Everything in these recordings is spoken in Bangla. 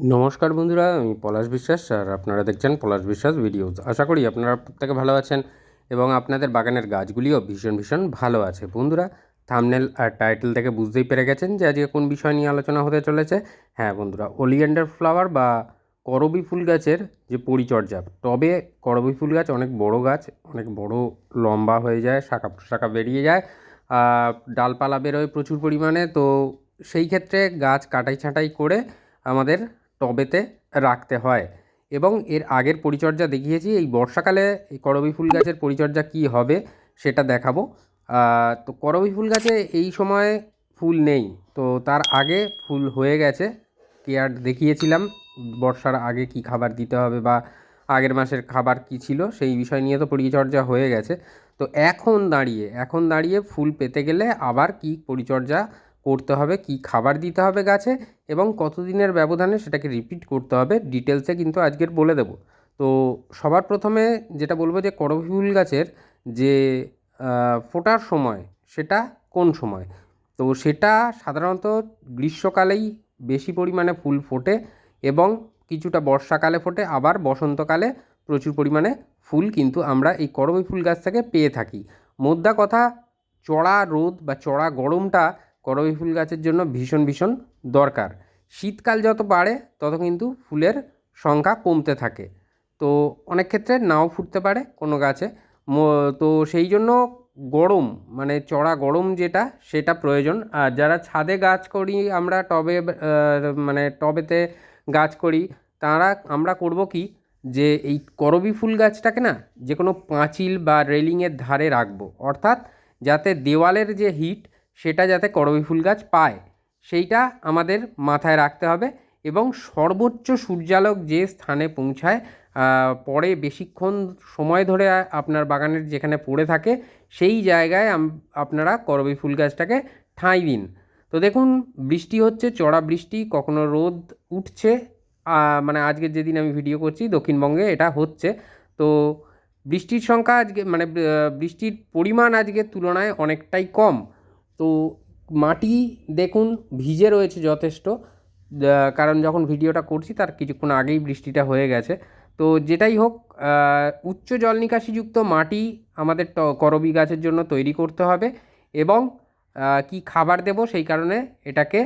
নমস্কার বন্ধুরা, আমি পলাশ বিশ্বাস আর আপনারা দেখছেন পলাশ বিশ্বাস ভিডিওস। আশা করি আপনারা প্রত্যেকে ভালো আছেন এবং আপনাদের বাগানের গাছগুলিও ভীষণ ভীষণ ভালো আছে। বন্ধুরা থামনেল আর টাইটেল থেকে বুঝতেই পেরে গেছেন যে আজকে কোন বিষয় নিয়ে আলোচনা হতে চলেছে। হ্যাঁ বন্ধুরা ওলিয়েন্ডার ফ্লাওয়ার বা করবি ফুল গাছের যে পরিচর্যা টবে করবি ফুল গাছ অনেক বড় গাছ, অনেক বড় লম্বা হয়ে যায়, শাখা শাখা বেরিয়ে যায় ডালপালা বেরোয় প্রচুর পরিমাণে। তো সেই ক্ষেত্রে গাছ কাটাই ছাঁটাই করে আমাদের টবেতে রাখতে হয়। এবং এর আগের পরিচর্যা দেখিয়েছি, এই বর্ষাকালে এই করবি ফুল গাছের পরিচর্যা কী হবে সেটা দেখাবো। তো করবি ফুল গাছে এই সময় ফুল নেই। তো তার আগে ফুল হয়ে গেছে, কেয়ার দেখিয়েছিলাম, বর্ষার আগে কি খাবার দিতে হবে বা আগের মাসের খাবার কি ছিল সেই বিষয় নিয়ে তো পরিচর্যা হয়ে গেছে। তো এখন দাঁড়িয়ে এখন দাঁড়িয়ে ফুল পেতে গেলে আবার কি পরিচর্যা করতে হবে, কি খাবার দিতে হবে গাছে এবং কতদিনের ব্যবধানে সেটাকে রিপিট করতে হবে ডিটেলসে কিন্তু আজকের বলে দেবো। তো সবার প্রথমে যেটা বলব যে করবি ফুল গাছের যে ফোটার সময় সেটা কোন সময়? তো সেটা সাধারণত গ্রীষ্মকালেই বেশি পরিমাণে ফুল ফোটে এবং কিছুটা বর্ষাকালে ফোটে, আবার বসন্তকালে প্রচুর পরিমাণে ফুল কিন্তু আমরা এই করবি ফুল গাছ থেকে পেয়ে থাকি। মোদ্দা কথা, চড়া রোদ বা চড়া গরমটা করবি ফুল গাছের জন্য ভীষণ ভীষণ দরকার। শীতকাল যত বাড়ে, তত কিন্তু ফুলের সংখ্যা কমতে থাকে। তো অনেক ক্ষেত্রে নাও ফুটতে পারে কোনো গাছে। তো সেই জন্য গরম মানে চড়া গরম যেটা, সেটা প্রয়োজন। আর যারা ছাদে গাছ করি আমরা, টবে মানে টবেতে গাছ করি, তারা, আমরা করব কি, যে এই করবি ফুল গাছটাকে না, যে কোনো পাঁচিল বা রেলিংয়ের ধারে রাখব। অর্থাৎ যাতে দেওয়ালের যে হিট সেটা যাতে করবি ফুল গাছ পায়, সেইটা আমাদের মাথায় রাখতে হবে এবং সর্বোচ্চ সূর্যালোক যে স্থানে পৌঁছায় পরে বেশিক্ষণ সময় ধরে আপনার বাগানের যেখানে পড়ে থাকে, সেই জায়গায় আপনারা করবি ফুল গাছটাকে ঠাঁই দিন। তো দেখুন, বৃষ্টি হচ্ছে, চড়া বৃষ্টি, কখনো রোদ উঠছে মানে আজকে যেদিন আমি ভিডিও করছি, দক্ষিণবঙ্গে এটা হচ্ছে। তো বৃষ্টির সংখ্যা আজকে মানে বৃষ্টির পরিমাণ আজকের তুলনায় অনেকটাই কম। তো মাটি দেখুন, ভিজে রয়েছে যথেষ্ট। কারণ যখন ভিডিওটা করছি, তার কিছুক্ষণ আগেই বৃষ্টিটা হয়ে গেছে। তো যেটাই হোক উচ্চ জল নিকাশিযুক্ত মাটি আমাদের করবি গাছের জন্য তৈরি করতে হবে এবং কি খাবার দেব সেই কারণে এটাকে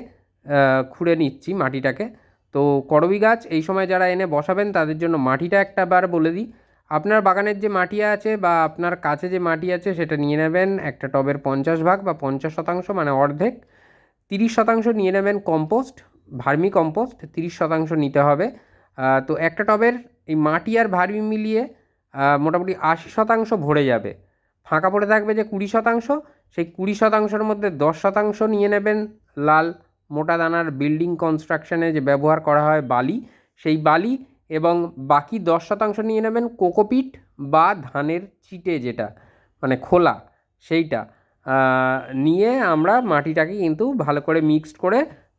খুঁড়ে নিচ্ছি মাটিটাকে। তো করবি গাছ এই সময় যারা এনে বসাবেন, তাদের জন্য মাটিটা একটা বার বলে দিই। আপনার বাগানের যে মাটি আছে বা আপনার কাছে যে মাটি আছে সেটা নিয়ে নেবেন একটা টবের পঞ্চাশ ভাগ বা পঞ্চাশ শতাংশ মানে অর্ধেক। তিরিশ শতাংশ নিয়ে নেবেন কম্পোস্ট, ভার্মি কম্পোস্ট, তিরিশ শতাংশ নিতে হবে। তো একটা টবের এই মাটি আর ভার্মি মিলিয়ে মোটামুটি আশি শতাংশ ভরে যাবে। ফাঁকা পড়ে থাকবে যে কুড়ি শতাংশ, সেই কুড়ি শতাংশের মধ্যে দশ শতাংশ নিয়ে নেবেন লাল মোটা দানার বিল্ডিং কনস্ট্রাকশনে যে ব্যবহার করা হয় বালি, সেই বালি এবং বাকি দশ শতাংশ নিয়ে নেবেন কোকোপিট বা ধানের চিটে যেটা মানে খোলা সেইটা। নিয়ে আমরা মাটিটাকে কিন্তু ভালো করে মিক্সড করে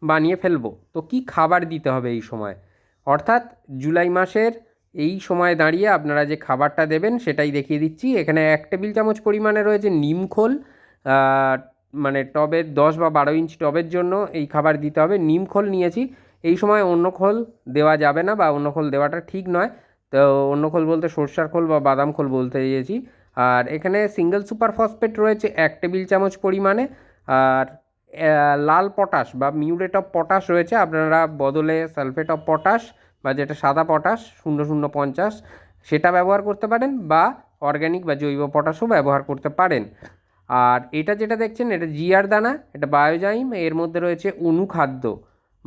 বানিয়ে ফেলব। তো কি খাবার দিতে হবে এই সময়? অর্থাৎ জুলাই মাসের এই সময় দাঁড়িয়ে আপনারা যে খাবারটা দেবেন সেটাই দেখিয়ে দিচ্ছি। এখানে এক টেবিল চামচ পরিমাণে রয়েছে নিমখোল মানে টবের দশ বা বারো ইঞ্চ টবের জন্য এই খাবার দিতে হবে। নিমখোল নিয়েছি। এই সময় অন্য খোল দেওয়া যাবে না বা অন্য খোল দেওয়াটা ঠিক নয়। তো অন্য খোল বলতে সর্ষার খোল বা বাদাম খোল বলতে চেয়েছি আর এখানে সিঙ্গেল সুপার ফসফেট রয়েছে এক টেবিল চামচ পরিমাণে। আর লাল পটাশ বা মিউরেট অফ পটাশ রয়েছে। আপনারা বদলে সালফেট অফ পটাশ বা যেটা সাদা পটাশ শূন্য শূন্য পঞ্চাশ, সেটা ব্যবহার করতে পারেন বা অর্গ্যানিক বা জৈব পটাশও ব্যবহার করতে পারেন। আর এটা যেটা দেখছেন, এটা জিয়ার দানা, এটা বায়োজাইম এর মধ্যে রয়েছে অনুখাদ্য।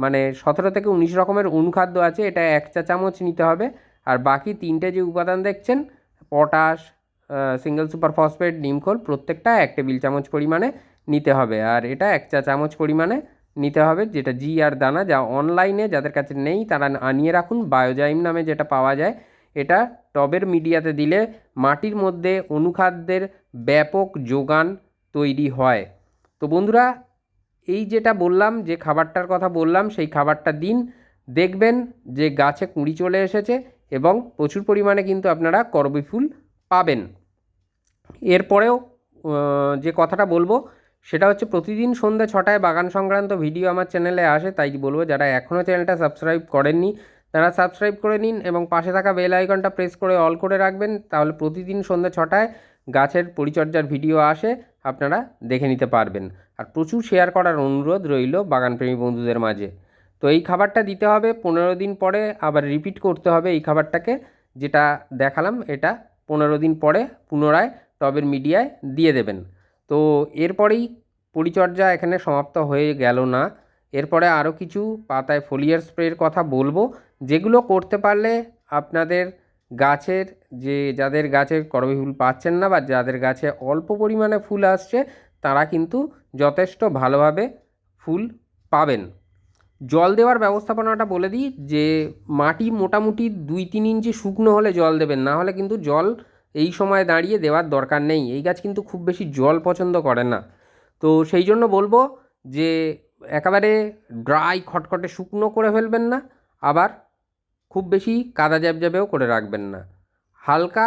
মানে সতেরো থেকে উনিশ রকমের অনুখাদ্য আছে, এটা এক চা চামচ নিতে হবে। আর বাকি তিনটে যে উপাদান দেখছেন, পটাশ সিঙ্গেল সুপার ফসফেট নিমখোল প্রত্যেকটা এক টেবিল চামচ পরিমাণে নিতে হবে। আর এটা এক চা চামচ পরিমাণে নিতে হবে, যেটা জি আর দানা, যা অনলাইনে যাদের কাছে নেই, তারা আনিয়ে রাখুন। বায়োজাইম নামে যেটা পাওয়া যায়, এটা টবের মিডিয়াতে দিলে মাটির মধ্যে অনুখাদ্যের ব্যাপক যোগান তৈরি হয়। তো বন্ধুরা এই যেটা বললাম, যে খাবারটার কথা বললাম, সেই খাবারটা দিন। দেখবেন যে গাছে কুঁড়ি চলে এসেছে এবং প্রচুর পরিমাণে কিন্তু আপনারা করবি ফুল পাবেন। এরপরেও যে কথাটা বলব, সেটা হচ্ছে প্রতিদিন সন্ধ্যে ছটায় বাগান সংক্রান্ত ভিডিও আমার চ্যানেলে আসে, তাই বলব যারা এখনও চ্যানেলটা সাবস্ক্রাইব করেননি, তারা সাবস্ক্রাইব করে নিন এবং পাশে থাকা বেল আইকনটা প্রেস করে অল করে রাখবেন, তাহলে প্রতিদিন সন্ধ্যে ছটায় গাছের পরিচর্যার ভিডিও আসে। আপনারা দেখে নিতে পারবেন। আর প্রচুর শেয়ার করার অনুরোধ রইল বাগানপ্রেমী বন্ধুদের মাঝে। তো এই খাবারটা দিতে হবে, পনেরো দিন পরে আবার রিপিট করতে হবে এই খাবারটাকে, যেটা দেখালাম, এটা পনেরো দিন পরে পুনরায় টবের মিডিয়ায় দিয়ে দেবেন। তো এরপরেই পরিচর্যা এখানে সমাপ্ত হয়ে গেল না। এরপরে আরও কিছু পাতায় ফোলিয়ার স্প্রের কথা বলব, যেগুলো করতে পারলে আপনাদের গাছের যে, যাদের গাছে করবী ফুল পাচ্ছেন না বা যাদের গাছে অল্প পরিমাণে ফুল আসছে, তারা কিন্তু যথেষ্ট ভালোভাবে ফুল পাবেন। জল দেওয়ার ব্যবস্থাপনাটা বলে দিই যে, মাটি মোটামুটি দুই তিন ইঞ্চি শুকনো হলে জল দেবেন, না হলে কিন্তু জল এই সময় দাঁড়িয়ে দেওয়ার দরকার নেই। এই গাছ কিন্তু খুব বেশি জল পছন্দ করে না। তো সেই জন্য বলব যে, একেবারে ড্রাই খটখটে শুকনো করে ফেলবেন না, আবার খুব বেশি কাদা জ্যাবজ্যাবেও করে রাখবেন না। হালকা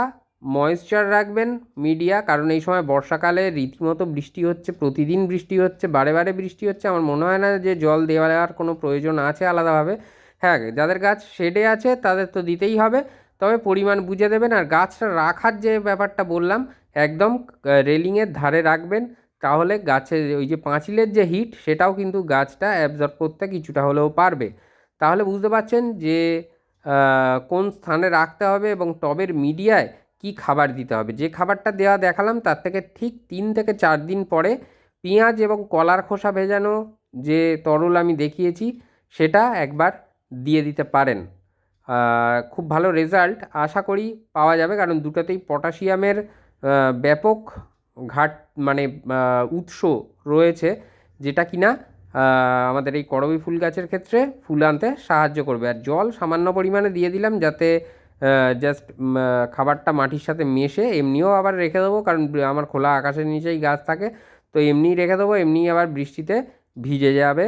ময়েশ্চার রাখবেন মিডিয়া কারণ এই সময় বর্ষাকালে রীতিমতো বৃষ্টি হচ্ছে, প্রতিদিন বৃষ্টি হচ্ছে, বারে বারে বৃষ্টি হচ্ছে। আমার মনে হয় না যে জল দেওয়ার কোনো প্রয়োজন আছে আলাদাভাবে। হ্যাঁ যাদের গাছ শেডে আছে তাদের তো দিতেই হবে, তবে পরিমাণ বুঝে দেবেন। আর গাছটা রাখার যে ব্যাপারটা বললাম, একদম রেলিংয়ের ধারে রাখবেন, তাহলে গাছের ওই যে পাঁচিলের যে হিট সেটাও কিন্তু গাছটা অ্যাবজর্ব করতে কিছুটা হলেও পারবে। তাহলে বুঝতে পারছেন যে কোন স্থানে রাখতে হবে এবং টবের মিডিয়ায় কি খাবার দিতে হবে? যে খাবারটা দেওয়া দেখালাম, তার থেকে ঠিক তিন থেকে চার দিন পরে পেঁয়াজ এবং কলার খোসা ভেজানো যে তরল আমি দেখিয়েছি, সেটা একবার দিয়ে দিতে পারেন। খুব ভালো রেজাল্ট। আশা করি পাওয়া যাবে, কারণ দুটোতেই পটাশিয়ামের ব্যাপক ঘাট মানে উৎস রয়েছে, যেটা কিনা আমাদের এই করবী ফুল গাছের ক্ষেত্রে ফুল আনতে সাহায্য করবে। আর জল সামান্য পরিমাণে দিয়ে দিলাম যাতে জাস্ট খাবারটা মাটির সাথে মেশে এমনিও আবার রেখে দেবো, কারণ আমার খোলা আকাশের নিচেই গাছ থাকে, তো এমনিই রেখে দেবো, এমনিই আবার বৃষ্টিতে ভিজে যাবে।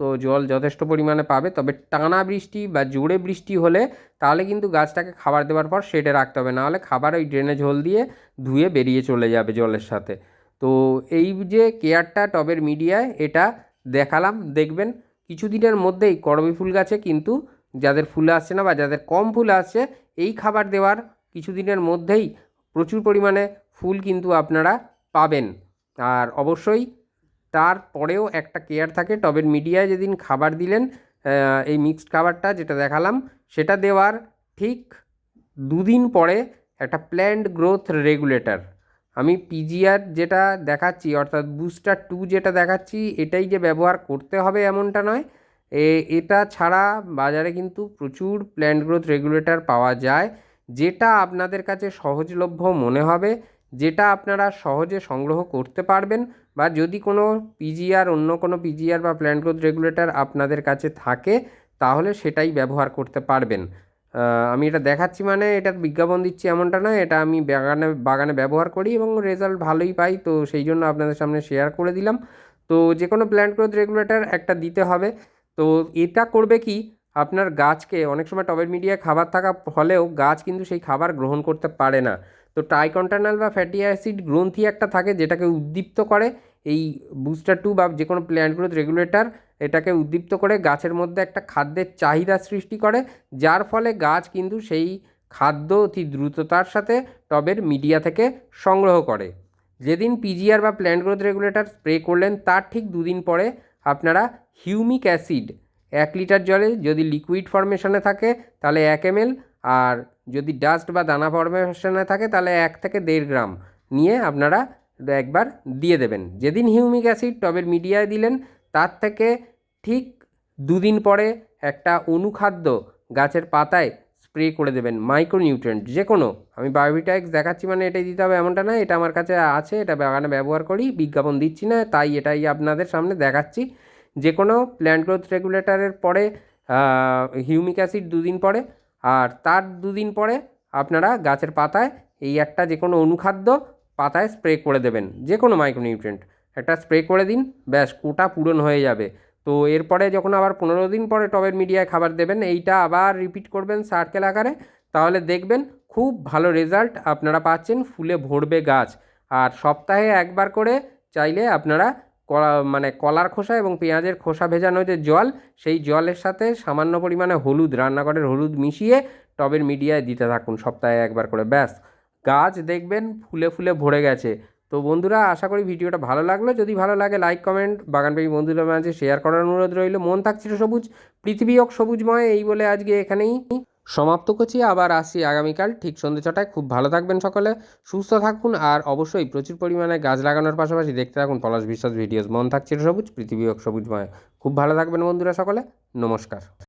তো জল যথেষ্ট পরিমাণে পাবে, তবে টানা বৃষ্টি বা জোরে বৃষ্টি হলে তাহলে কিন্তু গাছটাকে খাবার দেওয়ার পর সেটে রাখতে হবে, নাহলে খাবার ওই ড্রেনে ঝোল দিয়ে ধুয়ে বেরিয়ে চলে যাবে জলের সাথে। তো এই যে কেয়ারটা টবের মিডিয়ায় এটা দেখালাম, দেখবেন কিছুদিনের মধ্যেই করবি ফুল গাছে কিন্তু যাদের ফুল আসছে না বা যাদের কম ফুল আসছে, এই খাবার দেওয়ার কিছুদিনের মধ্যেই প্রচুর পরিমাণে ফুল কিন্তু আপনারা পাবেন। আর অবশ্যই তারপরেও একটা কেয়ার থাকে। টবের মিডিয়ায় যেদিন খাবার দিলেন এই মিক্সড খাবারটা যেটা দেখালাম, সেটা দেওয়ার ঠিক দুদিন পরে একটা প্ল্যান্ড গ্রোথ রেগুলেটর। আমি পিজিআর যেটা দেখাচ্ছি, অর্থাৎ বুস্টার টু যেটা দেখাচ্ছি, এটাই যে ব্যবহার করতে হবে এমনটা নয়। এ, এটা ছাড়া বাজারে কিন্তু প্রচুর প্ল্যান্ট গ্রোথ রেগুলেটর পাওয়া যায়, যেটা আপনাদের কাছে সহজলভ্য মনে হবে, যেটা আপনারা সহজে সংগ্রহ করতে পারবেন, বা যদি কোনো পিজিআর অন্য কোনো পিজিআর বা প্ল্যান্ট গ্রোথ রেগুলেটর আপনাদের কাছে থাকে, তাহলে সেটাই ব্যবহার করতে পারবেন। আমি এটা দেখাচ্ছি মানে এটার বিজ্ঞাপন দিচ্ছি এমনটা নয়, এটা আমি বাগানে বাগানে ব্যবহার করি এবং রেজাল্ট ভালোই পাই, তো সেই জন্য আপনাদের সামনে শেয়ার করে দিলাম। তো যে কোনো প্ল্যান্ট গ্রোথ রেগুলেটর একটা দিতে হবে। তো এটা করবে কি? আপনার গাছকে, অনেক সময় টবের মিডিয়ায় খাবার থাকা ফলেও গাছ কিন্তু সেই খাবার গ্রহণ করতে পারে না। তো ট্রাইকন্টানাল বা ফ্যাটি অ্যাসিড গ্রন্থি একটা থাকে যেটাকে উদ্দীপ্ত করে, এই বুস্টার টু বা যে কোনো প্ল্যান্ট গ্রোথ রেগুলেটর এটাকে উদ্দীপ্ত করে গাছের মধ্যে একটা খাদ্যের চাহিদা সৃষ্টি করে, যার ফলে গাছ কিন্তু সেই খাদ্য অতি দ্রুততার সাথে টবের মিডিয়া থেকে সংগ্রহ করে। যেদিন পিজিআর বা প্ল্যান্ট গ্রোথ রেগুলেটর স্প্রে করলেন, তার ঠিক দুদিন পরে আপনারা হিউমিক অ্যাসিড এক লিটার জলে যদি লিকুইড ফর্মেশনে থাকে, তাহলে এক এমএল আর যদি ডাস্ট বা দানা ফর্মেশনে থাকে, তাহলে এক থেকে দেড় গ্রাম নিয়ে আপনারা একবার দিয়ে দেবেন। যেদিন হিউমিক অ্যাসিড টবের মিডিয়ায় দিলেন তার থেকে ঠিক দুদিন পরে একটা অনুখাদ্য গাছের পাতায় স্প্রে করে দেবেন মাইক্রোনিউট্রেন্ট যে কোনো আমি বায়োভিটাক্স দেখাচ্ছি মানে এটাই দিতে হবে, এমনটা না, এটা আমার কাছে আছে, এটা বাগানে ব্যবহার করি, বিজ্ঞাপন দিচ্ছি না, তাই এটাই আপনাদের সামনে দেখাচ্ছি। যে কোনো প্ল্যান্ট গ্রোথ রেগুলেটরের পরে হিউমিক অ্যাসিড দুদিন পরে, আর তার দুদিন পরে আপনারা গাছের পাতায় এই একটা যে কোনো অনুখাদ্য পাতায় স্প্রে করে দেবেন যে কোনো মাইক্রোনিউট্রেন্ট একটা স্প্রে করে দিন, ব্যাস, কোটা পূরণ হয়ে যাবে। তো এরপরে যখন আবার পনেরো দিন পরে টবের মিডিয়ায় খাবার দেবেন, এইটা আবার রিপিট করবেন সার্কেল আকারে, তাহলে দেখবেন খুব ভালো রেজাল্ট আপনারা পাচ্ছেন, ফুলে ভরবে গাছ। আর সপ্তাহে একবার করে চাইলে আপনারা কলা মানে কলার খোসা এবং পেঁয়াজের খোসা ভেজানো যে জল, সেই জলের সাথে সামান্য পরিমাণে হলুদ, রান্নাঘরের হলুদ মিশিয়ে টবের মিডিয়ায় দিতে থাকুন সপ্তাহে একবার করে, ব্যাস। গাছ দেখবেন ফুলে ফুলে ভরে গেছে। তো বন্ধুরা, আশা করি ভিডিওটা ভালো লাগল। যদি ভালো লাগে লাইক কমেন্ট বাগানপ্রেমী বন্ধুদের মাঝে শেয়ার করার অনুরোধ রইল। মন থাকছিল সবুজ, পৃথিবী হোক সবুজময়, এই বলে আজকে এখানেই সমাপ্ত করছি। আবার আসছি আগামীকাল ঠিক সন্ধ্যে ছটায়। খুব ভালো থাকবেন সকলে, সুস্থ থাকুন, আর অবশ্যই প্রচুর পরিমাণে গাছ লাগানোর পাশাপাশি দেখতে থাকুন পলাশ বিশ্বাস ভিডিওস মন থাকছিল সবুজ, পৃথিবী হোক সবুজময়। খুব ভালো থাকবেন বন্ধুরা সকলে, নমস্কার।